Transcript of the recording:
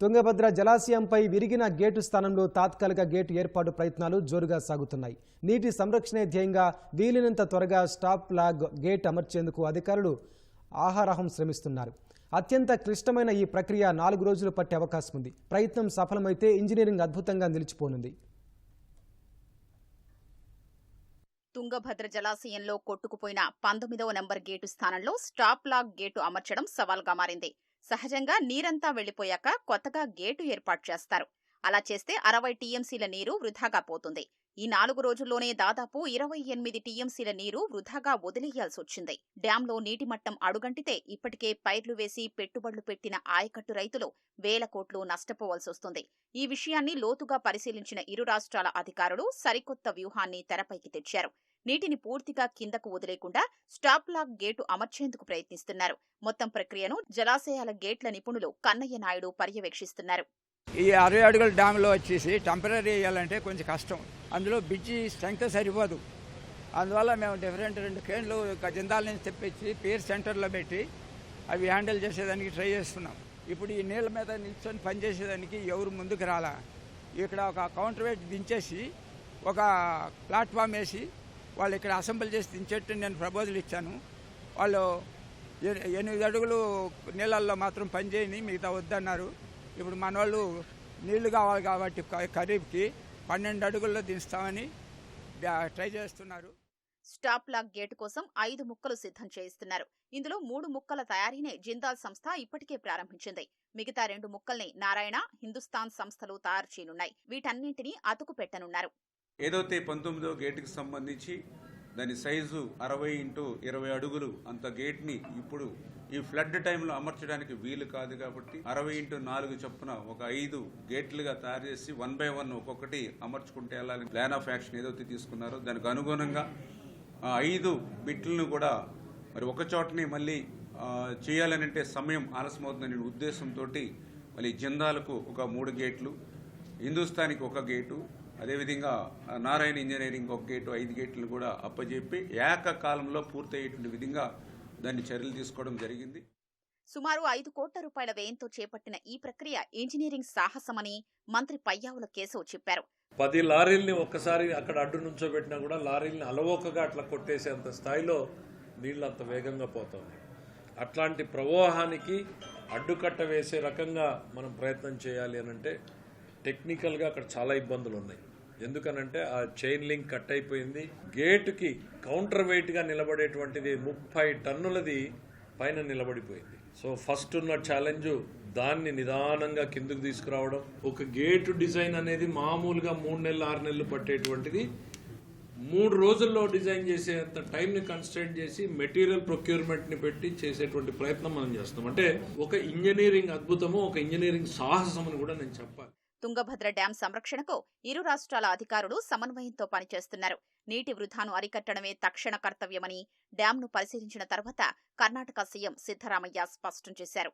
తుంగభద్ర జలాశయంపై విరిగిన గేటు స్థానంలో తాత్కాలిక గేటు ఏర్పాటు ప్రయత్నాలు జోరుగా సాగుతున్నాయి. నీటి సంరక్షణే ధ్యేయంగా వీలైనంత త్వరగా స్టాప్ లాగ్ గేట్ అమర్చేందుకు అధికారులు ఆహారాహం శ్రమిస్తున్నారు. అత్యంత క్లిష్టమైన ఈ ప్రక్రియ నాలుగు రోజులు పట్టే అవకాశం ఉంది. ప్రయత్నం సఫలమైతే ఇంజనీరింగ్ అద్భుతంగా నిలిచిపోనుంది. తుంగభద్ర జలాశయంలో కొట్టుకుపోయిన పంతొమ్మిదవ నంబర్ గేటు స్థానంలో స్టాప్ లాక్ గేటు అమర్చడం సవాల్గా మారింది. సహజంగా నీరంతా వెళ్ళిపోయాక కొత్తగా గేటు ఏర్పాటు చేస్తారు. అలా చేస్తే అరవై టీఎంసీల నీరు వృధాగా పోతుంది. ఈ నాలుగు రోజుల్లోనే దాదాపు ఇరవై ఎనిమిది టీఎంసీల నీరు వృధాగా వదిలేయాల్సి వచ్చింది. డ్యాంలో నీటి మట్టం అడుగంటితే ఇప్పటికే పైర్లు వేసి పెట్టుబడులు పెట్టిన ఆయకట్టు రైతులు వేల కోట్లు నష్టపోవాల్సి వస్తుంది. ఈ విషయాన్ని లోతుగా పరిశీలించిన ఇరు రాష్ట్రాల అధికారులు సరికొత్త వ్యూహాన్ని తెరపైకి తెచ్చారు. నీటిని పూర్తిగా కిందకు వదిలేకుండా స్టాప్ లాక్ గేటు అమర్చేందుకు ప్రయత్నిస్తున్నారు. మొత్తం ప్రక్రియను జలాశయాల గేట్ల నిపుణులు కన్నయ్య నాయుడు పర్యవేక్షిస్తున్నారు. ఈ అరవై అడుగుల డ్యామ్లో వచ్చేసి టెంపరీ వేయాలంటే కొంచెం కష్టం. అందులో బ్రిడ్జి స్ట్రెంగ్త్ సరిపోదు. అందువల్ల మేము డిఫరెంట్ రెండు కేన్లు జిందాల నుంచి తెప్పించి పేరు సెంటర్లో పెట్టి అవి హ్యాండిల్ చేసేదానికి ట్రై చేస్తున్నాం. ఇప్పుడు ఈ నీళ్ళ మీద నిల్చొని పనిచేసేదానికి ఎవరు ముందుకు రాలా? ఇక్కడ ఒక కౌంటర్ వెయిట్ దించేసి ఒక ప్లాట్ఫామ్ వేసి వాళ్ళు ఇక్కడ అసెంబ్లీ చేసి దించేట్టు నేను ప్రపోజల్ ఇచ్చాను. వాళ్ళు ఎనిమిది అడుగులు నీళ్ళల్లో మాత్రం పనిచేయని మిగతా వద్దన్నారు. ఇప్పుడు మన వాళ్ళు నీళ్ళు కావాలి కాబట్టి ఖరీఫ్కి పన్నెండు అడుగుల్లో దించుతామని ట్రై చేస్తున్నారు. స్టాప్ లాక్ గేట్ కోసం ఐదు ముక్కలు సిద్ధం చేయిస్తున్నారు. ఇందులో మూడు ముక్కల తయారీనే జిందాల్ సంస్థ ఇప్పటికే ప్రారంభించింది. మిగతా రెండు ముక్కల్ని నారాయణ హిందుస్థాన్ సంస్థలు తయారు చేయనున్నాయి. వీటన్నింటినీ అతుకు పెట్టనున్నారు ఏదైతే పంతొమ్మిదో గేటుకి సంబంధించి దాని సైజు అరవై ఇంటూ ఇరవై అడుగులు అంత గేట్ని ఇప్పుడు ఈ ఫ్లడ్ టైంలో అమర్చడానికి వీలు కాదు కాబట్టి అరవై ఇంటూ నాలుగు చొప్పున ఒక ఐదు గేట్లుగా తయారు చేసి వన్ బై వన్ ఒక్కొక్కటి అమర్చుకుంటే వెళ్ళాలని ప్లాన్ ఆఫ్ యాక్షన్ ఏదైతే తీసుకున్నారో దానికి అనుగుణంగా ఆ ఐదు బిట్లను కూడా మరి ఒక చోటని మళ్ళీ చేయాలని చేయాలనంటే సమయం ఆలస్యమవుతుందనే ఉద్దేశంతో మళ్ళీ జిందాలకు ఒక మూడు గేట్లు హిందుస్థానికి ఒక గేటు అదేవిధంగా నారాయణ ఇంజనీరింగ్ ఒక గేటు ఐదు గేట్లు కూడా అప్పజెప్పి ఏకకాలంలో పూర్తయ్యేటువంటి విధంగా దాన్ని చర్యలు తీసుకోవడం జరిగింది. సుమారు ఐదు కోట్ల రూపాయల వ్యయంతో చేపట్టిన ఈ ప్రక్రియ ఇంజనీరింగ్ సాహసమని మంత్రి పయ్యావుల కేశవ్ చెప్పారు. పది లారీల్ని ఒక్కసారి అక్కడ అడ్డు నుంచోబెట్టినా కూడా లారీల్ని అలవోకగా అట్లా కొట్టేసేంత స్థాయిలో నీళ్ళు అంత వేగంగా పోతుంది అట్లాంటి ప్రవాహానికి అడ్డుకట్ట వేసే రకంగా మనం ప్రయత్నం చేయాలి అని అంటే టెక్నికల్గా అక్కడ చాలా ఇబ్బందులు ఉన్నాయి ఎందుకనంటే ఆ చైన్ లింక్ కట్ అయిపోయింది. గేటుకి కౌంటర్ వెయిట్గా నిలబడేటువంటిది ముప్పై టన్నులది పైన నిలబడిపోయింది. సో ఫస్ట్ ఉన్న ఛాలెంజ్ దాన్ని నిదానంగా కిందకు తీసుకురావడం. ఒక గేటు డిజైన్ అనేది మామూలుగా మూడు నెలలు ఆరు నెలలు పట్టేటువంటిది. మూడు రోజుల్లో డిజైన్ చేసేంత టైంని కన్స్ట్రైన్ చేసి మెటీరియల్ ప్రొక్యూర్మెంట్ని పెట్టి చేసేటువంటి ప్రయత్నం మనం చేస్తాం అంటే ఒక ఇంజనీరింగ్ అద్భుతము ఒక ఇంజనీరింగ్ సాహసం అని కూడా నేను చెప్పాలి. తుంగభద్ర డ్యాం సంరక్షణకు ఇరు రాష్ట్రాల అధికారులు సమన్వయంతో పనిచేస్తున్నారు. నీటి వృధాను అరికట్టడమే తక్షణ కర్తవ్యమని డ్యాంను పరిశీలించిన తర్వాత కర్ణాటక సీఎం సిద్దరామయ్య స్పష్టం చేశారు.